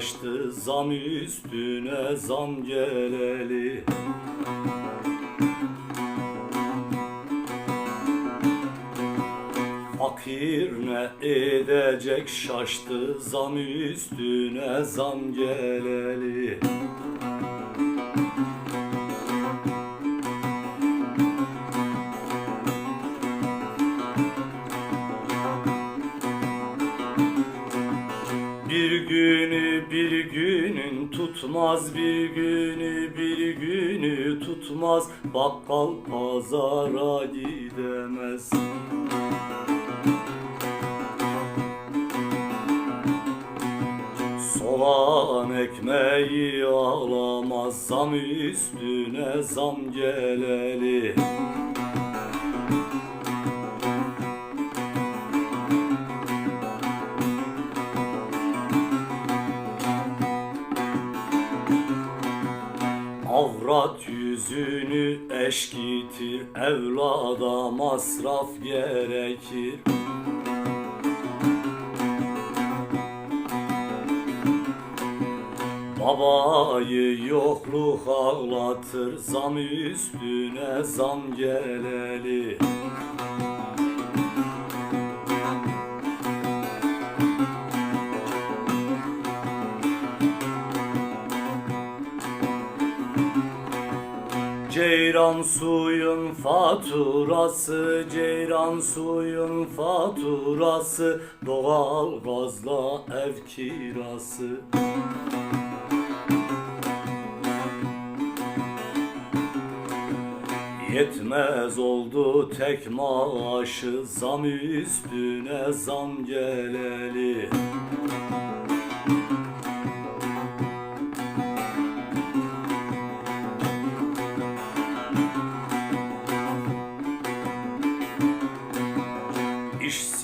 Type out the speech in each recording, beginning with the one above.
aştı zam üstüne zam geleli. Fakir ne edecek şaştı zam üstüne zam geleli günün tutmaz bir günü bir günü tutmaz. Bakkal pazara gidemez. Soğan ekmeği alamaz zam üstüne zam geleli Avrat yüzünü eşkitir Evlada masraf gerekir. Babayı yokluk ağlatır Zam üstüne zam geleli Ceyran suyun faturası, ceyran suyun faturası, doğal gazla ev kirası. Yetmez oldu tek maaşı, zam üstüne zam geleli.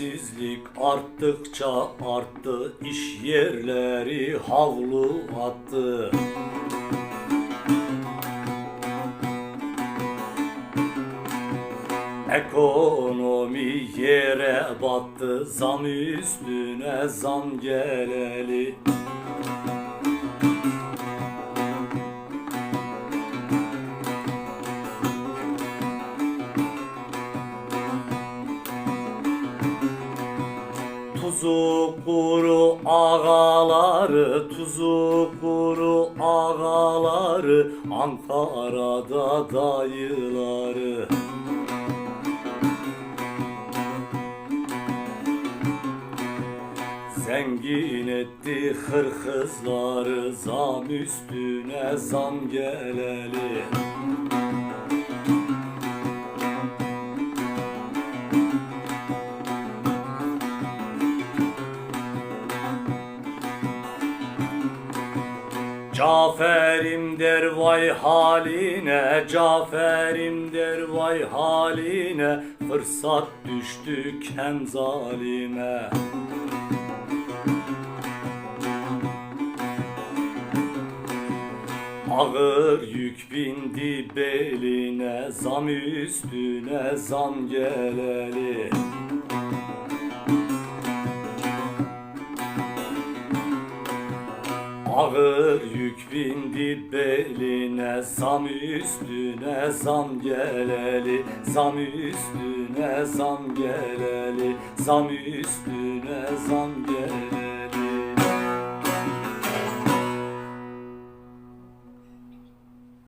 İşsizlik arttıkça arttı, iş yerleri havlu attı. Ekonomi yere battı, zam üstüne zam geleli. Tuzu kuru ağaları, tuzu kuru ağaları, Ankara'da dayıları. Zengin etti hırkızları, zam üstüne zam geleli. Caferim der vay haline, Caferim der vay haline, Fırsat düştü kem zalime. Ağır yük bindi beline, zam üstüne zam geleli. Ağır yük bindi beline Zam üstüne zam geleli Zam üstüne zam geleli Zam üstüne zam geleli